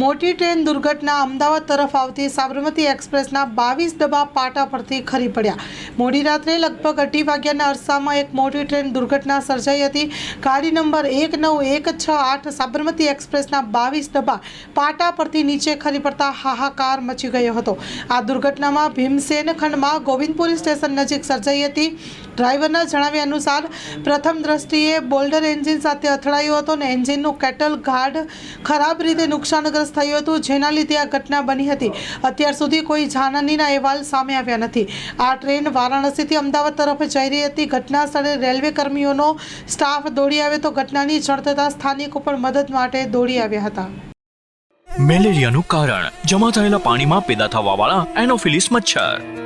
મોટી ટ્રેન દુર્ઘટના અમદાવાદ તરફ આવતી સાબરમતી એક્સપ્રેસના બાવીસ ડબ્બા પાટા પરથી ખરી પડ્યા. મોડી રાત્રે લગભગ અઢી વાગ્યાના અરસામાં એક મોટી ટ્રેન દુર્ઘટના સર્જાઈ હતી. ગાડી નંબર એક નવ એક છ આઠ સાબરમતી એક્સપ્રેસના બાવીસ ડબ્બા પાટા પરથી નીચે ખરી પડતા હાહાકાર મચી ગયો હતો. આ દુર્ઘટનામાં ભીમસેન ખંડમાં ગોવિંદપુરી સ્ટેશન નજીક સર્જાઈ હતી. ડ્રાઈવરના જણાવ્યા અનુસાર, પ્રથમ દ્રષ્ટિએ બોલ્ડર એન્જિન સાથે અથડાયો હતો અને એન્જિનનું કેટલ ગાર્ડ ખરાબ રીતે નુકસાનગ્રસ્ત થયું હતું, જેના લીધે આ ઘટના બની હતી. અત્યાર સુધી કોઈ જાનહાનિના અહેવાલ સામે આવ્યા નથી. આ ટ્રેન વારાણસીથી અમદાવાદ તરફ જઈ રહી હતી. ઘટના સ્થળે રેલવે કર્મીઓનો સ્ટાફ દોડી આવ્યો તો ઘટનાની જળ થતાં સ્થાનિકો પણ મદદ માટે દોડી આવ્યા હતા. મેલેરિયાનું કારણ, જમા થયેલા પાણીમાં પેદા થવાવાળા એનોફિલિસ મચ્છર.